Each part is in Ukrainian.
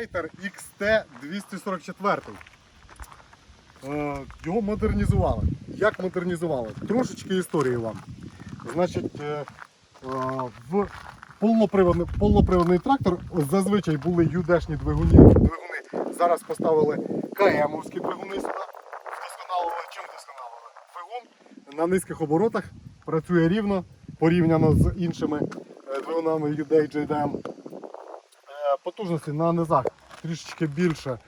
Рейтер XT244. Е, Його модернізували. Як модернізували? Трошечки історії вам. Значить, е, е, в повноприводний, повноприводний трактор зазвичай були юдешні двигуни. двигуни. Зараз поставили КМовські двигуни сюди. Вдосконалили. Чим вдосконалили? Двигун на низьких оборотах працює рівно порівняно з іншими двигунами UDA JDM. Потужності на низах трішечки більше.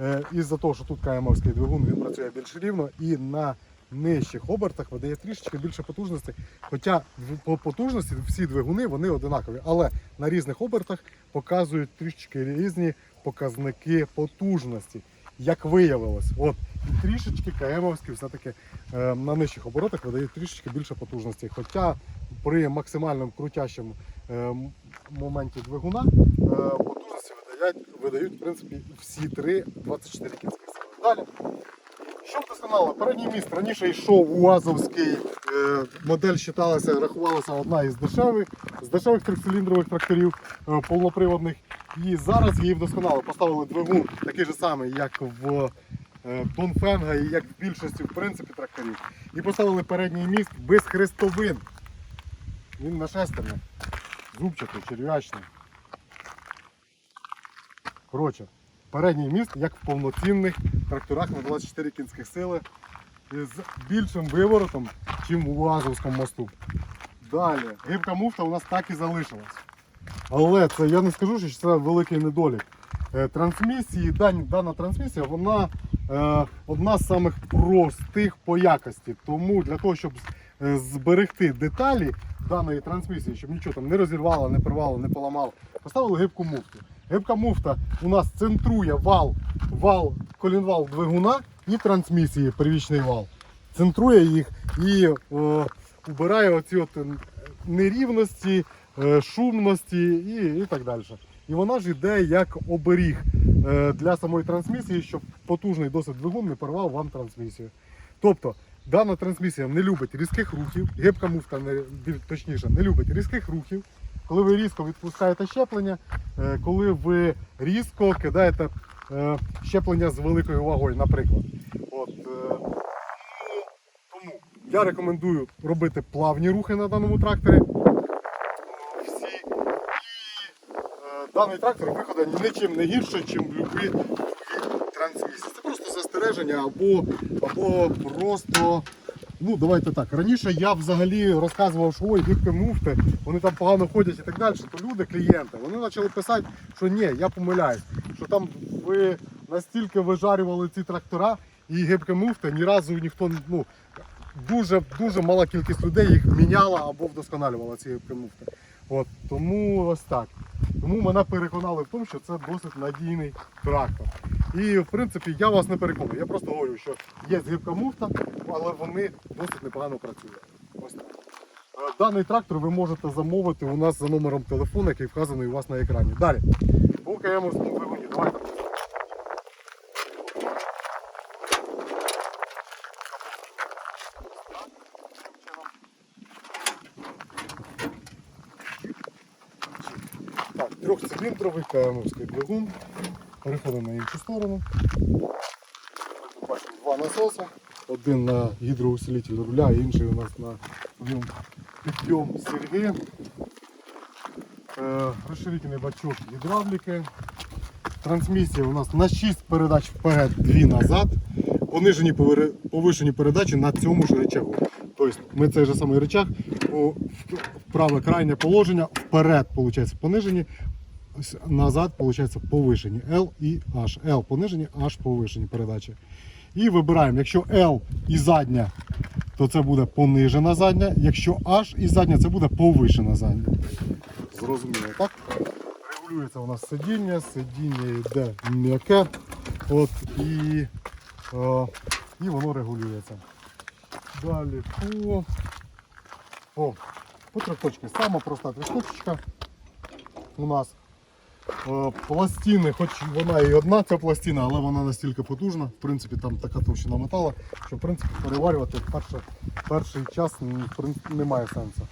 е, Із-за того, що тут КМовський двигун він працює більш рівно і на нижчих обертах видає трішечки більше потужності. Хоча по потужності всі двигуни вони одинакові, але на різних обертах показують трішечки різні показники потужності. Як виявилось, от і трішечки КМовські все-таки е, на нижчих оборотах видають трішечки більше потужності. Хоча при максимальному крутящому е, моменті двигуна е, видають в принципі всі три 24 кінських сили. Далі. Що вдосконало? Передній міст раніше йшов УАЗовський, е, модель вважалася, рахувалася одна із дешевих, з дешевих трьохциліндрових тракторів е, повноприводних. І зараз її вдосконало. Поставили двигун такий же самий, як в е, Донфенга і як в більшості в принципі, тракторів. І поставили передній міст без хрестовин. Він на шестерні. Зубчатий, черв'ячний. Коротше, передній міст, як в повноцінних тракторах на 24 кінських сили з більшим виворотом, ніж у УАЗовському мосту. Далі, гибка муфта у нас так і залишилась. Але це я не скажу, що це великий недолік. Е, Трансмісії, дана трансмісія, вона е, одна з самих простих по якості. Тому для того, щоб е, зберегти деталі даної трансмісії, щоб нічого там не розірвало, не порвало, не поламало, поставили гибку муфту. Гибка муфта у нас центрує вал, вал, колінвал двигуна і трансмісії, первічний вал. Центрує їх і е, убирає оці от е, нерівності, е, шумності і, і так далі. І вона ж йде як оберіг для самої трансмісії, щоб потужний досить двигун не порвав вам трансмісію. Тобто дана трансмісія не любить різких рухів, гибка муфта не, точніше не любить різких рухів. Коли ви різко відпускаєте щеплення, е, коли ви різко кидаєте е, щеплення з великою вагою, наприклад. От, е, тому- я рекомендую робити плавні рухи на даному тракторі. Всі. І даний трактор виходить нічим не гірше, ніж любі трансмісії. Це просто застереження або, або просто. Ну, давайте так. Раніше я взагалі розказував, що ой, гибки муфти, вони там погано ходять і так далі. То люди, клієнти, вони почали писати, що ні, я помиляюсь, що там ви настільки вижарювали ці трактора і гибки муфти, ні разу ніхто ну, дуже дуже мала кількість людей їх міняла або вдосконалювала ці гибки муфти. От, тому ось так. Тому мене переконали в тому, що це досить надійний трактор. І в принципі я вас не переконую. Я просто говорю, що є згибка муфта, але вони досить непогано працюють. Ось так. Е, Даний трактор ви можете замовити у нас за номером телефону, який вказаний у вас на екрані. Далі. По КМовському двигуні. Давайте. Так, трьохциліндровий КМовський двигун. Переходимо на іншу сторону. Бачимо два насоси. Один на гідроусилитель руля, інший у нас на підйом, серги. Е, розширительний бачок гідравліки. Трансмісія у нас на 6 передач вперед, 2 назад. Понижені повишені передачі на цьому ж рычагу. Тобто ми цей же самий в праве крайнє положення, вперед виходить, понижені, назад виходить, повишені. L і H. L понижені, H повишені передачі. І вибираємо, якщо L і задня, то це буде понижена задня. Якщо H і задня, це буде повишена задня. Зрозуміло, так? Регулюється у нас сидіння, сидіння йде м'яке. От, і, е, і воно регулюється. Далі по, по, по трьохточці. Сама проста трьохточка у нас. Е, Пластини, хоч вона і одна ця пластина, але вона настільки потужна. В принципі, там така товщина металу, що в принципі переварювати перше, перший час немає сенсу.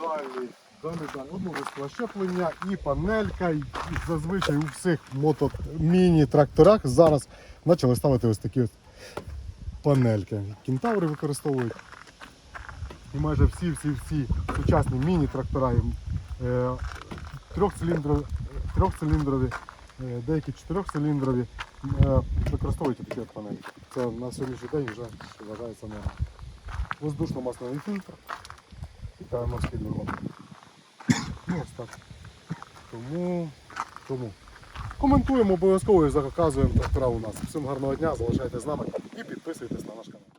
Далі Далі, далі. Однорискове щеплення і панелька. Зазвичай у всіх міні-тракторах зараз почали ставити ось такі ось панельки. Кентаври використовують. І майже всі-всі-всі сучасні міні-трактора е, трьохциліндрові, е, деякі чотирьохциліндрові е, використовують такі от панельки. Це на сьогоднішній день вже вважається норма. Воздушно-масляний фільтр і морський двигун. Ну, ось так. Тому, тому. Коментуємо обов'язково і заказуємо трактора у нас. Всім гарного дня, залишайтесь з нами і підписуйтесь на наш канал.